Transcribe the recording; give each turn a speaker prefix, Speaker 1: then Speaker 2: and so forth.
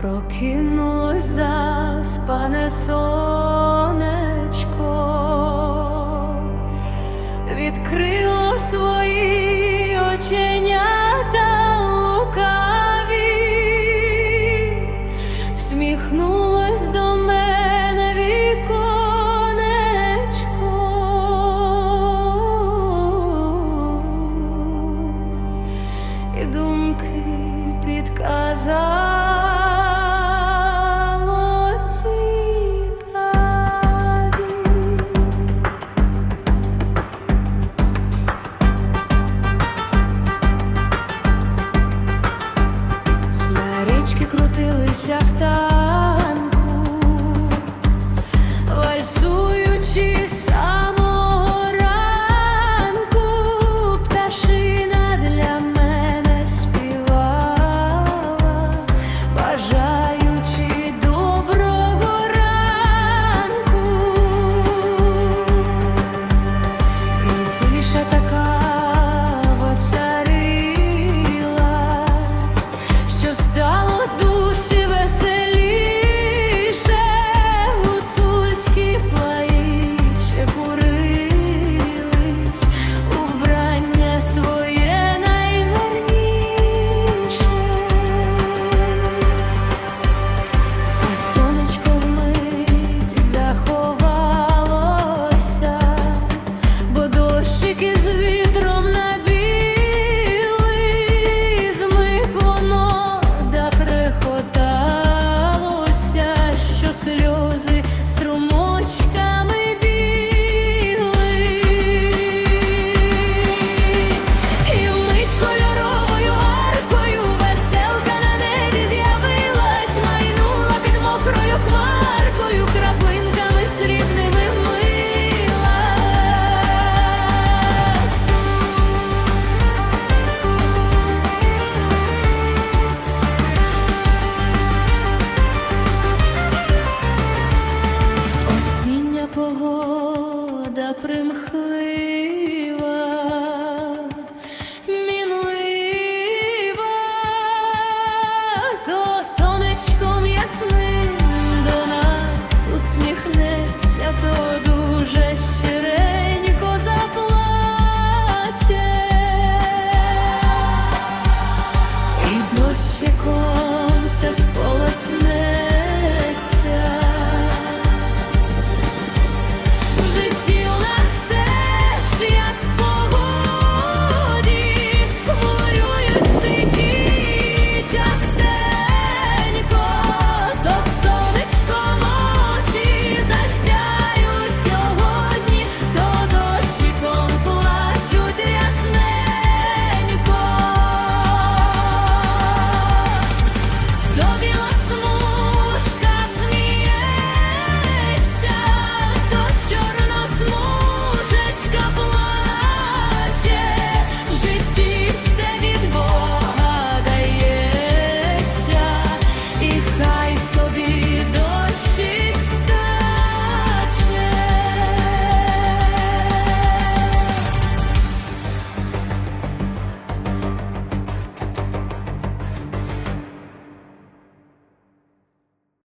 Speaker 1: прокинулось заспане сонечко, відкрило свої. вальсуючи самого ранку, пташина для мене співала, бажаючи доброго ранку, і тиша така.